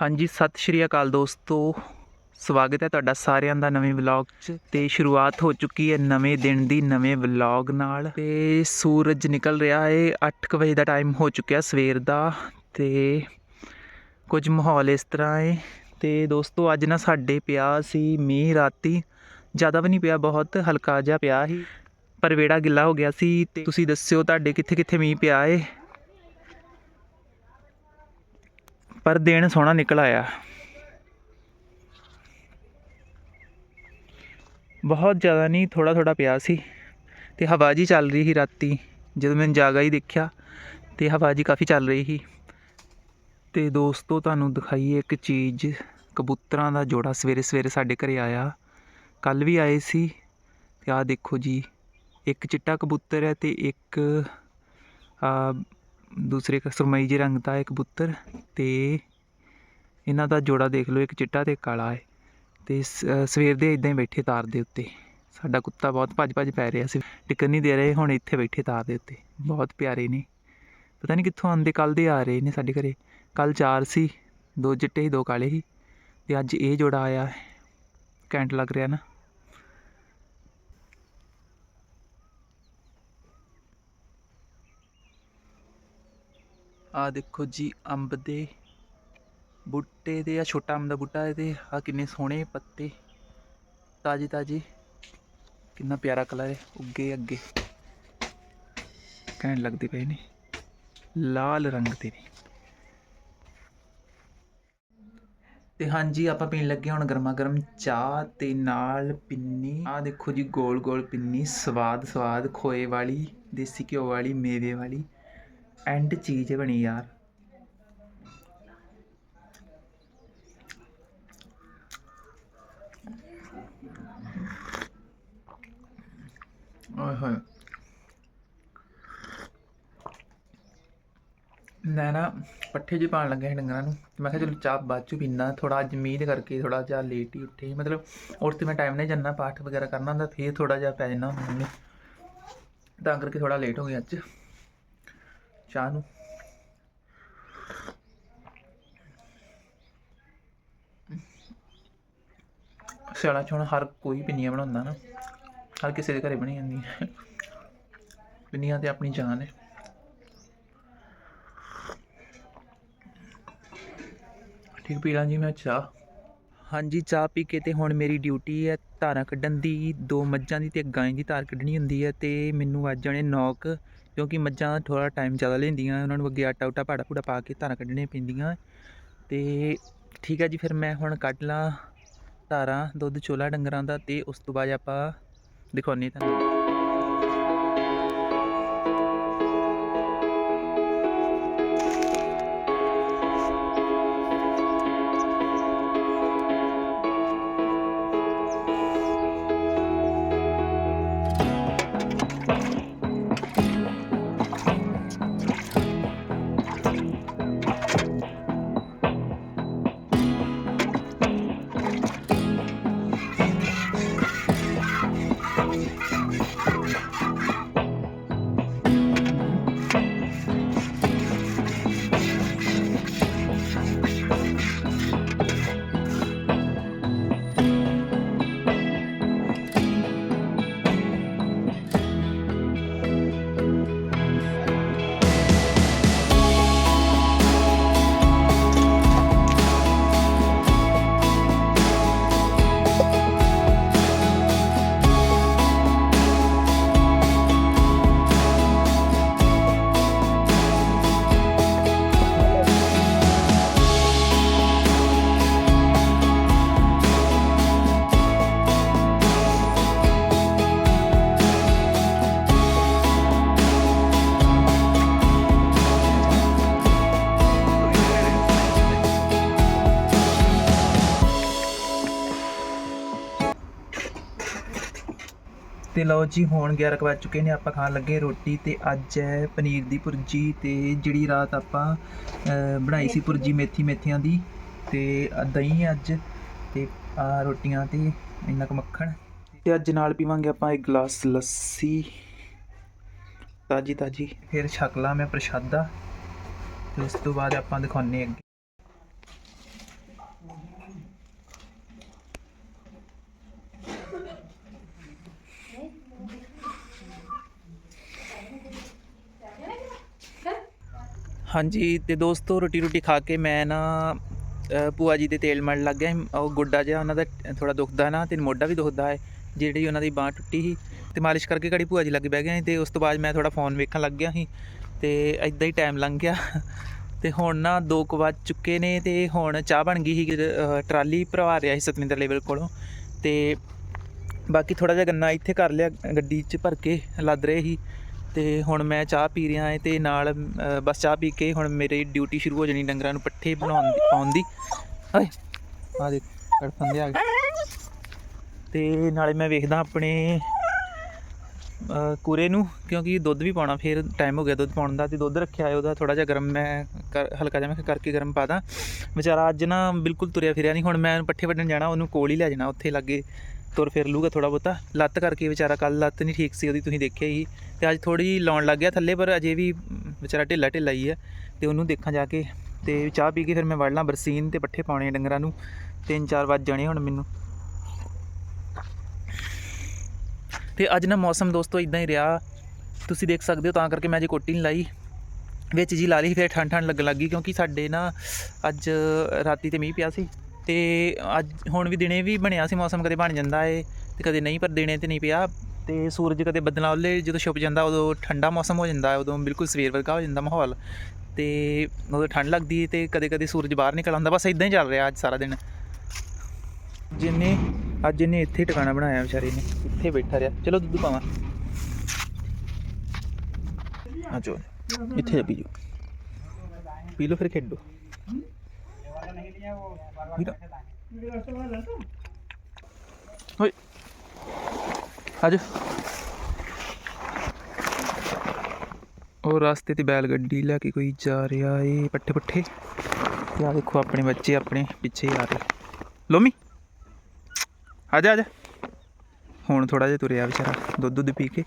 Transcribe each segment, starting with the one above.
ਹਾਂਜੀ, ਸਤਿ ਸ਼੍ਰੀ ਅਕਾਲ ਦੋਸਤੋ। ਸਵਾਗਤ ਹੈ ਤੁਹਾਡਾ ਸਾਰਿਆਂ ਦਾ ਨਵੇਂ ਵਲੌਗ 'ਚ ਤੇ ਸ਼ੁਰੂਆਤ ਹੋ ਚੁੱਕੀ ਹੈ ਨਵੇਂ ਦਿਨ ਦੀ ਨਵੇਂ ਵਲੌਗ ਨਾਲ। ਤੇ ਸੂਰਜ ਨਿਕਲ ਰਿਹਾ ਹੈ 8:00 ਵਜੇ ਦਾ ਟਾਈਮ ਹੋ ਚੁੱਕਿਆ ਸਵੇਰ ਦਾ ਤੇ ਕੁਝ ਮਾਹੌਲ ਇਸ ਤਰ੍ਹਾਂ ਹੈ ਤੇ ਦੋਸਤੋ, ਅੱਜ ਨਾ ਸਾਡੇ ਪਿਆ ਸੀ ਮੀਂਹ ਰਾਤੀ। ਜ਼ਿਆਦਾ ਵੀ ਨਹੀਂ ਪਿਆ, ਬਹੁਤ ਹਲਕਾ ਜਿਹਾ ਪਿਆ ਸੀ। ਪਰ ਵੇੜਾ ਗਿੱਲਾ ਹੋ ਗਿਆ ਸੀ। ਤੇ ਤੁਸੀਂ ਦੱਸਿਓ ਤੁਹਾਡੇ ਕਿੱਥੇ ਕਿੱਥੇ ਮੀਂਹ ਪਿਆ ਏ? ਪਰ ਦਿਨ ਸੋਹਣਾ ਨਿਕਲ ਆਇਆ। ਬਹੁਤ ਜ਼ਿਆਦਾ ਨਹੀਂ ਥੋੜਾ ਥੋੜਾ ਪਿਆ ਸੀ ਤੇ ਹਵਾ ਜੀ ਚੱਲ ਰਹੀ ਸੀ ਰਾਤੀ। ਜਦੋਂ ਮੈਂ ਜਾਗਾ ਹੀ ਦੇਖਿਆ ਤੇ ਹਵਾ ਜੀ ਕਾਫੀ ਚੱਲ ਰਹੀ ਸੀ। ਤੇ ਦੋਸਤੋ, ਤੁਹਾਨੂੰ ਦਿਖਾਈਏ ਇੱਕ ਚੀਜ਼। ਕਬੂਤਰਾਂ ਦਾ ਜੋੜਾ ਸਵੇਰੇ ਸਵੇਰੇ ਸਾਡੇ ਘਰੇ ਆਇਆ। ਕੱਲ ਵੀ ਆਏ ਸੀ। ਤੇ ਆਹ ਦੇਖੋ ਜੀ, ਇੱਕ ਚਿੱਟਾ ਕਬੂਤਰ ਹੈ ਤੇ ਇੱਕ ਦੂਸਰੇ ਸਰਮਈ ਸੁਰਮਈ ਜਿਹੇ ਰੰਗ ਦਾ ਹੈ ਕਬੂਤਰ ਤੇ ਇਹਨਾਂ ਦਾ ਜੋੜਾ ਦੇਖ ਲਓ, ਇੱਕ ਚਿੱਟਾ ਤੇ ਇੱਕ ਕਾਲਾ ਹੈ। ਤੇ ਸ- ਸਵੇਰ ਦੇ ਇਦਾਂ ਹੀ ਬੈਠੇ ਤਾਰ ਦੇ ਉੱਤੇ। ਸਾਡਾ ਕੁੱਤਾ ਬਹੁਤ ਭੱਜ ਭੱਜ ਪੈ ਰਿਹਾ ਸੀ। ਟਿਕਣ ਨਹੀਂ ਦੇ ਰਹੇ, ਹੁਣ ਇੱਥੇ ਬੈਠੇ ਤਾਰ ਦੇ ਉੱਤੇ। ਬਹੁਤ ਪਿਆਰੇ ਨੇ। ਪਤਾ ਨਹੀਂ ਕਿੱਥੋਂ ਆਉਂਦੇ ਕੱਲ ਦੇ ਆ ਰਹੇ ਨੇ ਸਾਡੇ ਘਰੇ। ਕੱਲ ਚਾਰ ਸੀ, ਦੋ ਚਿੱਟੇ ਸੀ, ਦੋ ਕਾਲੇ ਸੀ। ਤੇ ਅੱਜ ਇਹ ਜੋੜਾ ਆਇਆ ਹੈ। ਘੈਂਟ ਲੱਗ ਰਿਹਾ ਨਾ। ਆ ਦੇਖੋ ਜੀ ਅੰਬ ਦੇ ਬੂਟੇ ਦੇ ਆ ਛੋਟਾ ਅੰਬ ਦਾ ਬੂਟਾ ਹੈ ਤੇ ਆ ਕਿੰਨੇ ਸੋਹਣੇ ਪੱਤੇ, ਤਾਜ਼ੇ ਤਾਜ਼ੇ, ਕਿੰਨਾ ਪਿਆਰਾ ਕਲਰ ਹੈ, ਉੱਗੇ ਅੱਗੇ। ਕਹਿਣ ਲੱਗਦੇ ਪਏ ਨੇ, ਲਾਲ ਰੰਗ ਦੇ ਨੇ। ਤੇ ਹਾਂਜੀ, ਆਪਾਂ ਪੀਣ ਲੱਗੇ ਹੁਣ ਗਰਮਾ ਗਰਮ ਚਾਹ ਤੇ ਨਾਲ ਪਿੰਨੀ। ਆ ਦੇਖੋ ਜੀ ਗੋਲ ਗੋਲ ਪਿੰਨੀ ਸਵਾਦ ਸਵਾਦ ਖੋਏ ਵਾਲੀ, ਦੇਸੀ ਘਿਓ ਵਾਲੀ, ਮੇਵੇ ਵਾਲੀ। ਐਂਡ ਚੀਜ਼ ਬਣੀ ਯਾਰ। ਓਏ ਹੋਏ। ਮੈਂ ਨਾ ਪੱਠੇ ਜਿਹੇ ਪਾਣ ਲੱਗਾ ਸੀ ਡੰਗਰਾਂ ਨੂੰ। ਤੇ ਮੈਂ ਕਿਹਾ ਚਲੋ ਚਾਹ ਬਾਅਦ ਚ ਪੀਣਾ ਥੋੜਾ ਅੱਜ ਮੀਂਹ ਦੇ ਕਰਕੇ ਥੋੜਾ ਜਿਹਾ ਲੇਟ ਹੀ ਉੱਠੇ ਮਤਲਬ ਉੱਠ ਤੇ ਮੈਂ ਟਾਈਮ ਨਹੀਂ ਜੰਨਾ ਪਾਠ ਵਗੈਰਾ ਕਰਨਾ ਹੁੰਦਾ, ਫੇਰ ਥੋੜਾ ਜਿਹਾ ਪੈ ਜਾਂਦਾ ਹੁੰਦਾ ਤਾਂ ਕਰਕੇ ਥੋੜਾ ਲੇਟ ਹੋ ਗਿਆ ਅੱਜ। ਚਾਹ ਨੂੰ। ਸਿਆਲਾ ਚ ਹਰ ਕੋਈ ਪਿੰਨੀਆਂ ਬਣਾਉਂਦਾ ਨਾ, ਹਰ ਕਿਸੇ ਦੇ ਘਰੇ ਬਣੀ ਜਾਂਦੀਆਂ ਪਿੰਨੀਆਂ ਤੇ ਆਪਣੀ ਜਾਨ ਹੈ। ਠੀਕ, ਪੀ ਲਾਂ ਜੀ ਮੈਂ ਚਾਹ। ਹਾਂਜੀ, ਚਾਹ ਪੀ ਕੇ ਤੇ ਹੁਣ ਮੇਰੀ ਡਿਊਟੀ ਹੈ ਧਾਰਾਂ ਕੱਢਣ ਦੀ, ਦੋ ਮੱਝਾਂ ਦੀ ਤੇ ਇੱਕ ਗਾਂ ਦੀ ਧਾਰ ਕੱਢਣੀ ਹੁੰਦੀ ਹੈ ਤੇ ਮੈਨੂੰ ਅੱਜ ਜਾਣੇ ਨੌਕ ਕਿਉਂਕਿ ਮੱਝਾਂ ਥੋੜਾ ਟਾਈਮ ਜ਼ਿਆਦਾ ਲੈਂਦੀਆਂ, ਉਹਨਾਂ ਨੂੰ ਅੱਗੇ ਆਟਾ ਉਟਾ ਪਾੜਾ ਪੂੜਾ ਪਾ ਕੇ ਧਾਰਾਂ ਕੱਢਣੀਆਂ ਪੈਂਦੀਆਂ। ਤੇ ਠੀਕ ਹੈ ਜੀ, ਫਿਰ ਮੈਂ ਹੁਣ ਕੱਢ ਲਾਂ ਧਾਰਾਂ, ਦੁੱਧ, ਚੋਲਾ, ਡੰਗਰਾਂ ਦਾ ਤੇ ਉਸ ਤੋਂ ਬਾਅਦ ਆਪਾਂ ਦਿਖਾਉਂਦੇ ਤੁਹਾਨੂੰ। ਤੇ ਲਓ ਜੀ, ਹੁਣ 11 ਕੁ ਵੱਜ ਚੁੱਕੇ ਨੇ, ਆਪਾਂ ਖਾਣ ਲੱਗੇ ਰੋਟੀ ਤੇ ਅੱਜ ਹੈ ਪਨੀਰ ਦੀ ਭੁਰਜੀ ਤੇ ਜਿਹੜੀ ਰਾਤ ਆਪਾਂ ਬਣਾਈ ਸੀ ਭੁਰਜੀ ਮੇਥੀ ਮੇਥੀਆਂ ਦੀ ਤੇ ਦਹੀਂ ਅੱਜ ਤੇ ਆ ਰੋਟੀਆਂ ਤੇ ਇੰਨਾ ਕੁ ਮੱਖਣ ਤੇ ਅੱਜ ਨਾਲ ਪੀਵਾਂਗੇ ਆਪਾਂ ਇੱਕ ਗਲਾਸ ਲੱਸੀ। ਤਾਜੀ ਤਾਜੀ, ਫਿਰ ਛਕਲਾ ਮੈਂ ਪ੍ਰਸ਼ਾਦਾ ਤੇ ਉਸ ਤੋਂ ਬਾਅਦ ਆਪਾਂ ਦਿਖਾਉਣੇ ਅੱਗੇ। ਹਾਂਜੀ ਤੇ ਦੋਸਤੋ ਰੋਟੀ ਰੋਟੀ ਖਾ ਕੇ ਮੈਂ ਨਾ ਅ, ਭੂਆ ਜੀ ਦੇ ਤੇਲ ਮਣ ਲੱਗ ਗਿਆ ਸੀ। ਉਹ ਗੁੱਡਾ ਜਿਹਾ ਉਹਨਾਂ ਦਾ ਥੋੜਾ ਦੁਖਦਾ ਨਾ ਤੇ ਮੋਢਾ ਵੀ ਦੁਖਦਾ ਹੈ ਜਿਹੜੀ ਉਹਨਾਂ ਦੀ ਬਾਹ ਟੁੱਟੀ ਸੀ। ਤੇ ਮਾਲਿਸ਼ ਕਰਕੇ ਘੜੀ ਭੂਆ ਜੀ ਲੱਗ ਬਹਿ ਗਏ ਸੀ ਤੇ ਉਸ ਤੋਂ ਬਾਅਦ ਮੈਂ ਥੋੜਾ ਫੋਨ ਵੇਖਣ ਲੱਗ ਗਿਆ ਸੀ ਤੇ ਇਦਾਂ ਹੀ ਟਾਈਮ ਲੰਘ ਗਿਆ। ਤੇ ਹੁਣ ਨਾ ਦੋ ਕੁ ਵੱਜ ਚੁੱਕੇ ਨੇ ਤੇ ਹੁਣ ਚਾਹ ਬਣ ਗਈ ਸੀ ਅ, ਟਰਾਲੀ ਭਰਵਾ ਰਿਹਾ ਸੀ ਸਤਵਿੰਦਰ ਲੈਵਲ ਕੋਲੋਂ। ਤੇ ਬਾਕੀ ਥੋੜਾ ਜਿਹਾ ਗੰਨਾ ਇੱਥੇ ਕਰ ਲਿਆ ਗੱਡੀ 'ਚ ਭਰ ਕੇ ਲੱਦ ਰਹੇ ਸੀ। ਤੇ ਹੁਣ ਮੈਂ ਚਾਹ ਪੀ ਰਿਹਾ ਹਾਂ ਤੇ ਨਾਲ ਬਸ ਚਾਹ ਪੀ ਕੇ ਹੁਣ ਮੇਰੀ ਡਿਊਟੀ ਸ਼ੁਰੂ ਹੋ ਜਾਣੀ ਡੰਗਰਾਂ ਨੂੰ ਪੱਠੇ ਬਣਾਉਣ ਦੀ, ਪਾਉਣ ਦੀ। ਹਾਏ ਆ ਦੇਖ ਕੜਫੰਦੇ ਆ ਗਏ। ਤੇ ਨਾਲੇ ਮੈਂ ਵੇਖਦਾ ਆਪਣੇ ਕੂਰੇ ਨੂੰ, ਕਿਉਂਕਿ ਦੁੱਧ ਵੀ ਪਾਉਣਾ, ਫਿਰ ਟਾਈਮ ਹੋ ਗਿਆ ਦੁੱਧ ਪਾਉਣ ਦਾ, ਤੇ ਦੁੱਧ ਰੱਖਿਆ ਹੈ ਉਹਦਾ ਥੋੜਾ ਜਿਹਾ ਗਰਮ ਮੈਂ ਕਰ- ਹਲਕਾ ਜਿਹਾ ਮੈਂ ਕਰਕੇ ਗਰਮ ਪਾ ਦਾਂ। ਵਿਚਾਰਾ ਅੱਜ ਨਾ ਬਿਲਕੁਲ ਤੁਰਿਆ ਫਿਰਿਆ ਨਹੀਂ, ਹੁਣ ਮੈਂ ਪੱਠੇ ਵੱਢਣ ਜਾਣਾ, ਉਹਨੂੰ ਕੋਲ ਹੀ ਲੈ ਜਾਣਾ, ਉੱਥੇ ਲੱਗੇ। ਤੁਰ ਫਿਰ ਲੂਗਾ ਥੋੜਾ ਬਹੁਤਾ। ਲੱਤ ਕਰਕੇ ਵਿਚਾਰਾ ਕੱਲ ਲੱਤ ਨਹੀਂ ਠੀਕ ਸੀ, ਉਹਦੀ ਤੁਸੀਂ ਦੇਖਿਆ ਹੀ। ਤੇ ਅੱਜ ਥੋੜੀ ਲਾਉਣ ਲੱਗ ਗਿਆ ਥੱਲੇ, ਪਰ ਅਜੇ ਵੀ ਵਿਚਾਰਾ ਢਿੱਲਾ ਢਿੱਲਾ ਹੀ ਹੈ ਤੇ ਉਹਨੂੰ ਦੇਖਾਂ ਜਾ ਕੇ। ਤੇ ਚਾਹ ਪੀ ਕੇ ਫਿਰ ਮੈਂ ਵੜ ਲਾਂ ਬਰਸੀਨ ਤੇ ਪੱਠੇ ਪਾਉਣੇ ਡੰਗਰਾਂ ਨੂੰ। ਤਿੰਨ ਚਾਰ ਵੱਜ ਜਾਣੇ ਹੁਣ ਮੈਨੂੰ। ਤੇ ਅੱਜ ਨਾ ਮੌਸਮ ਦੋਸਤੋ ਇਦਾਂ ਹੀ ਰਿਹਾ। ਤੁਸੀਂ ਦੇਖ ਸਕਦੇ ਹੋ ਤਾਂ ਕਰਕੇ ਮੈਂ ਅਜੇ ਕੋਟੀ ਨਹੀਂ ਲਾਈ। ਵਿੱਚ ਜੀ ਲਾ ਲਈ ਫਿਰ ਠੰਡ ਠੰਡ ਲੱਗਣ ਲੱਗੀ ਕਿਉਂਕਿ ਸਾਡੇ ਨਾ ਅੱਜ ਰਾਤੀ ਤੇ ਮੀਂਹ ਪਿਆ ਸੀ। ਤੇ ਅੱਜ ਹੁਣ ਵੀ ਦਿਨੇ ਵੀ ਬਣਿਆ ਸੀ ਮੌਸਮ, ਕਦੇ ਬਣ ਜਾਂਦਾ ਏ ਤੇ ਕਦੇ ਨਹੀਂ, ਪਰ ਦਿਨੇ ਤੇ ਨਹੀਂ ਪਿਆ ਤੇ ਸੂਰਜ ਕਦੇ ਬੱਦਲਾਂ ਉੱਲੇ ਜਦੋਂ ਛੁਪ ਜਾਂਦਾ, ਉਦੋਂ ਠੰਡਾ ਮੌਸਮ ਹੋ ਜਾਂਦਾ, ਉਦੋਂ ਬਿਲਕੁਲ ਸਵੇਰ ਵਰਗਾ ਹੋ ਜਾਂਦਾ ਮਾਹੌਲ ਤੇ ਉਦੋਂ ਠੰਡ ਲੱਗਦੀ ਤੇ ਕਦੇ ਕਦੇ ਸੂਰਜ ਬਾਹਰ ਨਿਕਲ ਆਉਂਦਾ, ਬਸ ਇਦਾਂ ਹੀ ਚੱਲ ਰਿਹਾ ਅੱਜ ਸਾਰਾ ਦਿਨ। ਜਿੰਨੇ, ਅੱਜ ਇਹਨੇ ਇੱਥੇ ਟਿਕਾਣਾ ਬਣਾਇਆ ਵਿਚਾਰੇ ਨੇ, ਇੱਥੇ ਬੈਠਾ ਰਿਹਾ। ਚਲੋ ਦੁੱਧ ਪਾਵਾਂ। ਆ ਜੋ ਇੱਥੇ ਜਾ ਪੀਓ ਪੀ ਲਓ ਫਿਰ ਖੇਡੋ। ਵੀਰਾ ਓਏ ਉਹ ਰਸਤੇ ਤੇ ਬੈਲ ਗੱਡੀ ਲੈ ਕੇ ਕੋਈ ਜਾ ਰਿਹਾ ਏ, ਪੱਠੇ ਪੱਠੇ। ਤੇ ਆ ਦੇਖੋ ਆਪਣੇ ਬੱਚੇ ਆਪਣੇ ਪਿੱਛੇ ਆ ਰਹੇ। ਲੋਮੀ, ਆ ਜਾ ਆ ਜਾ। ਹੁਣ ਥੋੜਾ ਜਿਹਾ ਤੁਰਿਆ ਵਿਚਾਰਾ ਦੁੱਧ ਦੁੱਧ ਪੀ ਕੇ।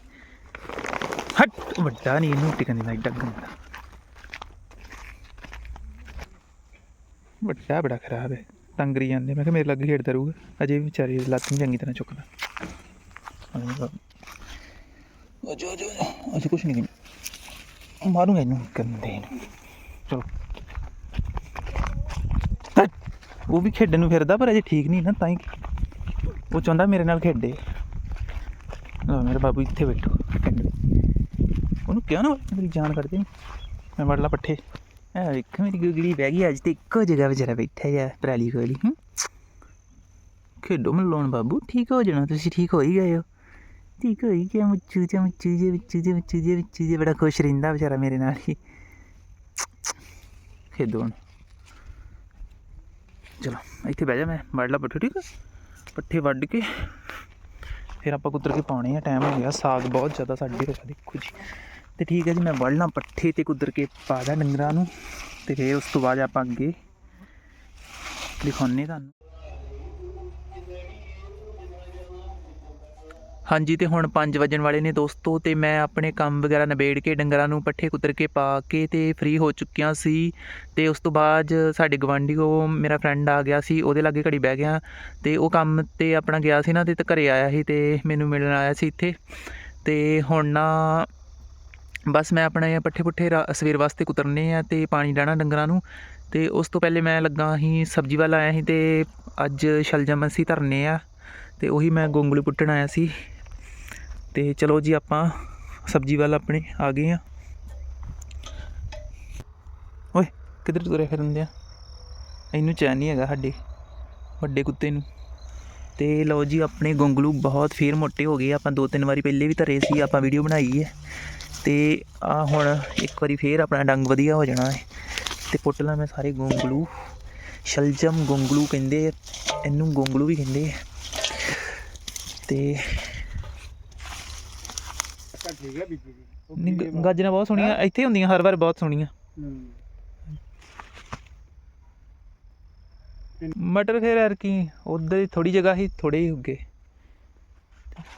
ਹਟ, ਵੱਡਾ ਨਹੀਂ ਇਹਨੂੰ ਟਿਕਣ ਦੇਣਾ ਏਡਾ ਗੰਦਾ ਵੱਡਾ ਬੜਾ ਖਰਾਬ ਹੈ। ਤੰਗਰੀ ਜਾਂਦੇ ਮੈਂ ਕਿਹਾ ਮੇਰੇ ਲੱਗ ਖੇਡਦਾ ਰਹੂਗਾ। ਅਜੇ ਵੀ ਵਿਚਾਰੀ ਦੀ ਲੱਤ ਨਹੀਂ ਚੰਗੀ ਤਰ੍ਹਾਂ ਚੁੱਕਦਾ। ਅਜੋ ਅਜੋ ਅਜੇ ਕੁਛ ਨਹੀਂ ਕਰਨਾ ਮਾਰੂੰਗਾ ਇਹਨੂੰ ਗੰਦੇ ਨੂੰ। ਚਲੋ। ਉਹ ਵੀ ਖੇਡਣ ਨੂੰ ਫਿਰਦਾ, ਪਰ ਅਜੇ ਠੀਕ ਨਹੀਂ ਨਾ, ਤਾਂ ਹੀ ਉਹ ਚਾਹੁੰਦਾ ਮੇਰੇ ਨਾਲ ਖੇਡੇ। ਲਓ, ਮੇਰੇ ਬਾਬੂ ਇੱਥੇ ਬੈਠੋ। ਉਹਨੂੰ ਕਿਹਾ ਨਾ, ਮੇਰੀ ਜਾਨ ਕੱਢ ਦੇ। ਮੈਂ ਵੜ ਲਾ ਪੱਠੇ। ਐ ਵੇਖ, ਮੇਰੀ ਗੁਗਲੀ ਬਹਿ ਗਈ, ਅੱਜ ਤੇ ਇੱਕੋ ਜਗ੍ਹਾ ਵਿਚਾਰਾ ਬੈਠਾ ਜਾ ਪਰਾਲੀ ਕੋਲੀ ਹੂੰ ਖੇਡੋ ਮਲੋਣ ਬਾਬੂ, ਠੀਕ ਹੋ ਜਾਣਾ ਤੁਸੀਂ, ਠੀਕ ਹੋ ਹੀ ਗਏ ਹੋ। ਠੀਕ ਹੋ ਹੀ ਗਿਆ, ਮੁੱਚੂ ਜੇ ਮੁੱਚੂ ਜੇ ਮੁੱਚੂ ਜੇ ਮੁੱਚੂ ਜੇ ਮੁੱਚੂ ਜੇ ਬੜਾ ਖੁਸ਼ ਰਹਿੰਦਾ ਵਿਚਾਰਾ ਮੇਰੇ ਨਾਲ ਹੀ। ਖੇਡੋ ਹੁਣ। ਚਲੋ, ਇੱਥੇ ਬਹਿ ਜਾ ਮੈਂ ਵੱਢ ਲਾ ਪੱਠੇ, ਠੀਕ ਆ? ਪੱਠੇ ਵੱਢ ਕੇ, ਫਿਰ ਆਪਾਂ ਕੁੱਤਰ ਕੇ ਪਾਉਣੇ ਆ ਟਾਈਮ ਹੋ ਗਿਆ, ਸਾਗ ਬਹੁਤ ਜ਼ਿਆਦਾ ਸਾਡੀ ਹੋਇਆ ਦੇਖੋ ਜੀ। ਤੇ ਠੀਕ ਹੈ ਜੀ, ਮੈਂ ਵੜਨਾ ਪੱਠੇ ਤੇ ਕੁਦਰ ਕੇ ਪਾ ਦਾਂ ਡੰਗਰਾਂ ਨੂੰ ਤੇ ਫਿਰ ਉਸ ਤੋਂ ਬਾਅਦ ਆਪਾਂ ਅੱਗੇ ਦਿਖਾਉਣੇ ਤੁਹਾਨੂੰ। ਹਾਂਜੀ, ਤੇ ਹੁਣ 5 ਵਜਣ ਵਾਲੇ ਨੇ ਦੋਸਤੋ, ਤੇ ਮੈਂ ਆਪਣੇ ਕੰਮ ਵਗੈਰਾ ਨਿਬੇੜ ਕੇ ਡੰਗਰਾਂ ਨੂੰ ਪੱਠੇ ਕੁੱਤਰ ਕੇ ਪਾ ਕੇ ਤੇ ਫ੍ਰੀ ਹੋ ਚੁੱਕਿਆ ਸੀ। ਤੇ ਉਸ ਤੋਂ ਬਾਅਦ ਸਾਡੇ ਗਵਾਂਢੀ ਕੋ ਮੇਰਾ ਫਰੈਂਡ ਆ ਗਿਆ ਸੀ, ਉਹਦੇ ਲਾਗੇ ਘੜੀ ਬਹਿ ਗਿਆ। ਤੇ ਉਹ ਕੰਮ ਤੇ ਆਪਣਾ ਗਿਆ ਸੀ ਨਾ ਤੇ ਤੇ ਘਰੇ ਆਇਆ ਸੀ ਤੇ ਮੈਨੂੰ ਮਿਲਣ ਆਇਆ ਸੀ ਇੱਥੇ। ਤੇ ਹੁਣ ਨਾ ਬਸ ਮੈਂ ਆਪਣੇ ਪੱਠੇ ਪੁੱਠੇ ਰਾ- ਸਵੇਰ ਵਾਸਤੇ ਕੁਤਰਨੇ ਆ ਅਤੇ ਪਾਣੀ ਡਾਣਾ ਡੰਗਰਾਂ ਨੂੰ। ਅਤੇ ਉਸ ਤੋਂ ਪਹਿਲੇ ਮੈਂ ਲੱਗਾ ਸੀ ਸਬਜ਼ੀ ਵੱਲ ਆਇਆ ਸੀ ਅਤੇ ਅੱਜ ਸ਼ਲਜਮ ਅਸੀਂ ਧਰਨੇ ਆ ਅਤੇ ਉਹੀ ਮੈਂ ਗੋਂਗਲੂ ਪੁੱਟਣ ਆਇਆ ਸੀ। ਅਤੇ ਚਲੋ ਜੀ ਆਪਾਂ ਸਬਜ਼ੀ ਵੱਲ ਆਪਣੇ ਆ ਗਏ ਆ। ਓਏ, ਕਿੱਧਰ ਤੁਰੇ ਫਿਰਦੇ ਆ ਇਹਨੂੰ ਚੈਨ ਨਹੀਂ ਹੈਗਾ ਸਾਡੇ, ਵੱਡੇ ਕੁੱਤੇ ਨੂੰ। ਤੇ ਲਓ ਜੀ, ਆਪਣੇ ਗੋਂਗਲੂ ਬਹੁਤ ਫੇਰ ਮੋਟੇ ਹੋ ਗਏ ਆਪਾਂ ਦੋ ਤਿੰਨ ਵਾਰੀ ਪਹਿਲੇ ਵੀ ਧਰੇ ਸੀ, ਆਪਾਂ ਵੀਡੀਓ ਬਣਾਈ ਹੈ। ਤੇ ਆ ਹੁਣ ਇੱਕ ਵਾਰੀ ਫੇਰ ਆਪਣਾ ਡੰਗ ਵਧੀਆ ਹੋ ਜਾਣਾ ਹੈ ਤੇ ਪੁੱਟ ਲਾ ਮੈਂ ਸਾਰੇ ਗੋਂਗਲੂ। ਸ਼ਲਜਮ ਗੋਂਗਲੂ ਕਹਿੰਦੇ ਇਹਨੂੰ ਗੋਂਗਲੂ ਵੀ ਕਹਿੰਦੇ ਤੇ ਗਾਜਰਾਂ ਬਹੁਤ ਸੋਹਣੀਆਂ ਇੱਥੇ ਹੁੰਦੀਆਂ ਹਰ ਵਾਰ ਬਹੁਤ ਸੋਹਣੀਆਂ। ਮਟਰ ਫਿਰ ਯਾਰ ਕੀ ਉਧਰ ਹੀ ਥੋੜੀ ਜਗ੍ਹਾ ਹੀ ਥੋੜੇ ਹੀ ਉੱਗੇ।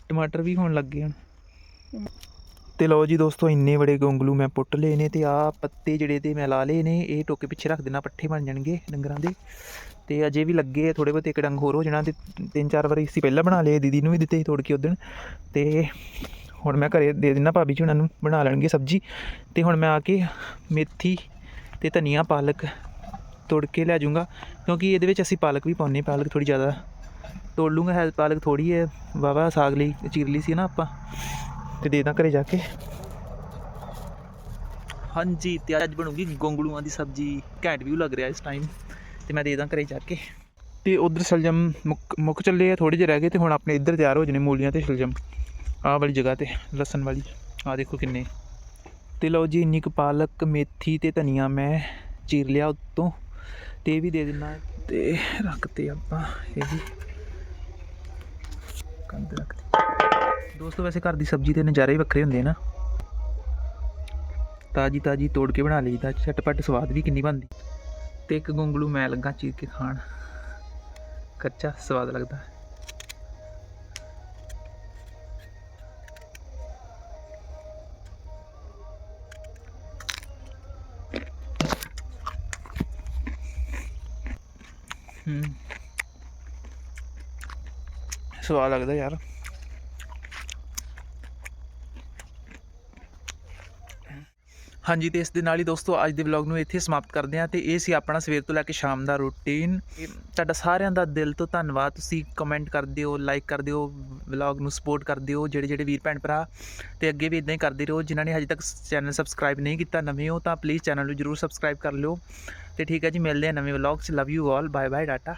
ਟਮਾਟਰ ਵੀ ਹੋਣ ਲੱਗੇ ਹੁਣ। ਤੇ ਲਓ ਜੀ ਦੋਸਤੋ, ਇੰਨੇ ਬੜੇ ਗੋਂਗਲੂ ਮੈਂ ਪੁੱਟ ਲਏ ਨੇ ਤੇ ਆ ਪੱਤੇ ਜਿਹੜੇ ਤੇ ਮੈਂ ਲਾ ਲਏ ਨੇ, ਇਹ ਟੋਕੇ ਪਿੱਛੇ ਰੱਖ ਦੇਣਾ, ਪੱਠੇ ਬਣ ਜਾਣਗੇ ਡੰਗਰਾਂ ਦੇ। ਤੇ ਅਜੇ ਵੀ ਲੱਗੇ ਥੋੜੇ ਬਹੁਤੇ ਇੱਕ ਡੰਗ ਹੋਰ ਹੋ ਜਾਣਾ ਤੇ ਤਿੰਨ ਚਾਰ ਵਾਰੀ ਅਸੀਂ ਪਹਿਲਾਂ ਬਣਾ ਲਏ, ਦੀਦੀ ਨੂੰ ਵੀ ਦਿੱਤੇ ਸੀ ਤੋੜ ਕੇ ਉਦੋਂ ਤੇ ਹੁਣ ਮੈਂ ਘਰੇ ਦੇ ਦਿੰਦਾ ਭਾਬੀ ਜੀ ਉਹਨਾਂ ਨੂੰ, ਬਣਾ ਲੈਣਗੇ ਸਬਜੀ। ਤੇ ਹੁਣ ਮੈਂ ਆ ਕੇ ਮੇਥੀ ਤੇ ਧਨੀਆ, ਪਾਲਕ ਤੋੜ ਕੇ ਲੈ ਜਾਊਂਗਾ, ਕਿਉਂਕਿ ਇਹਦੇ ਵਿੱਚ ਅਸੀਂ ਪਾਲਕ ਵੀ ਪਾਉਂਦੇ ਪਾਲਕ ਥੋੜੀ ਜ਼ਿਆਦਾ ਤੋੜ ਲੂੰਗਾ ਹੈ ਪਾਲਕ ਥੋੜੀ ਹੈ ਵਾਵਾ ਸਾਗ ਲਈ ਚੀਰ ਲਈ ਸੀ ਨਾ ਆਪਾਂ। ਤੇ ਦੇ ਦਾਂ ਘਰੇ ਜਾ ਕੇ। ਹਾਂਜੀ, ਤੇ ਅੱਜ ਬਣੂਗੀ ਗੋਂਗਲੂਆਂ ਦੀ ਸਬਜ਼ੀ। ਘੈਂਟ ਵੀ ਲੱਗ ਰਿਹਾ ਇਸ ਟਾਈਮ ਤੇ ਮੈਂ ਦੇ ਦਾਂ ਘਰੇ ਜਾ ਕੇ। ਤੇ ਉਧਰ ਸ਼ਲਜਮ ਮੁੱਕ ਮੁੱਕ ਚੱਲੇ ਆ ਥੋੜੇ ਜਿਹੇ ਰਹਿ ਗਏ ਤੇ ਹੁਣ ਆਪਣੇ ਇੱਧਰ ਤਿਆਰ ਹੋ ਜਣੇ ਮੂਲੀਆਂ ਤੇ ਸ਼ਲਜਮ। ਆਹ ਵਾਲੀ ਜਗ੍ਹਾ ਤੇ, ਲਸਣ ਵਾਲੀ। ਆਹ ਦੇਖੋ ਕਿੰਨੇ। ਤੇ ਲਓ ਜੀ, ਇੰਨੀ ਕੁ ਪਾਲਕ, ਮੇਥੀ ਤੇ ਧਨੀਆ ਮੈਂ ਚੀਰ ਲਿਆ ਉੱਤੋਂ। ਤੇ ਇਹ ਵੀ ਦੇ ਦਿੰਦਾ ਤੇ ਰੱਖਤੇ ਆਪਾਂ, ਇਹ ਵੀ। ਕੰਦ ਰੱਖਤੇ। ਦੋਸਤੋ, ਵੈਸੇ ਘਰ ਦੀ ਸਬਜ਼ੀ ਦੇ ਨਜ਼ਾਰੇ ਹੀ ਵੱਖਰੇ ਹੁੰਦੇ ਆ ਨਾ। ਤਾਜੀ ਤਾਜੀ ਤੋੜ ਕੇ ਬਣਾ ਲਈਦਾ ਛਟਪਟ ਸਵਾਦ ਵੀ ਕਿੰਨੀ ਬਣਦੀ। ਤੇ ਇੱਕ ਗੋਂਗਲੂ ਮੈਂ ਲੱਗਾ ਚੀਰ ਕੇ ਖਾਣ। ਕੱਚਾ ਸਵਾਦ ਲੱਗਦਾ। ਹੂੰ। ਸਵਾਦ ਲੱਗਦਾ ਯਾਰ। ਹਾਂਜੀ ਤੇ ਇਸ ਦੇ ਨਾਲ ਹੀ ਦੋਸਤੋ ਅੱਜ ਦੇ ਵਲੌਗ ਨੂੰ ਇੱਥੇ ਸਮਾਪਤ ਕਰਦੇ ਹਾਂ ਤੇ ਇਹ ਸੀ ਆਪਣਾ ਸਵੇਰ ਤੋਂ ਲੈ ਕੇ ਸ਼ਾਮ ਦਾ ਰੂਟੀਨ ਤੁਹਾਡਾ ਸਾਰਿਆਂ ਦਾ ਦਿਲ ਤੋਂ ਧੰਨਵਾਦ। ਤੁਸੀਂ ਕਮੈਂਟ ਕਰਦੇ ਹੋ ਲਾਈਕ ਕਰਦੇ ਹੋ ਵਲੌਗ ਨੂੰ ਸਪੋਰਟ ਕਰਦੇ ਹੋ ਜਿਹੜੇ ਜਿਹੜੇ ਵੀਰ ਭੈਣ ਭਰਾ। ਤੇ ਅੱਗੇ ਵੀ ਇਦਾਂ ਹੀ ਕਰਦੇ ਰਹੋ। ਜਿਨ੍ਹਾਂ ਨੇ ਹਜੇ ਤੱਕ ਚੈਨਲ ਸਬਸਕ੍ਰਾਈਬ ਨਹੀਂ ਕੀਤਾ, ਨਵੇਂ ਹੋ ਤਾਂ ਪਲੀਜ਼ ਚੈਨਲ ਨੂੰ ਜਰੂਰ ਸਬਸਕ੍ਰਾਈਬ ਕਰ ਲਿਓ। ਤੇ ਠੀਕ ਹੈ ਜੀ, ਮਿਲਦੇ ਹਾਂ ਨਵੇਂ ਵਲੌਗ 'ਚ। Love you all bye bye data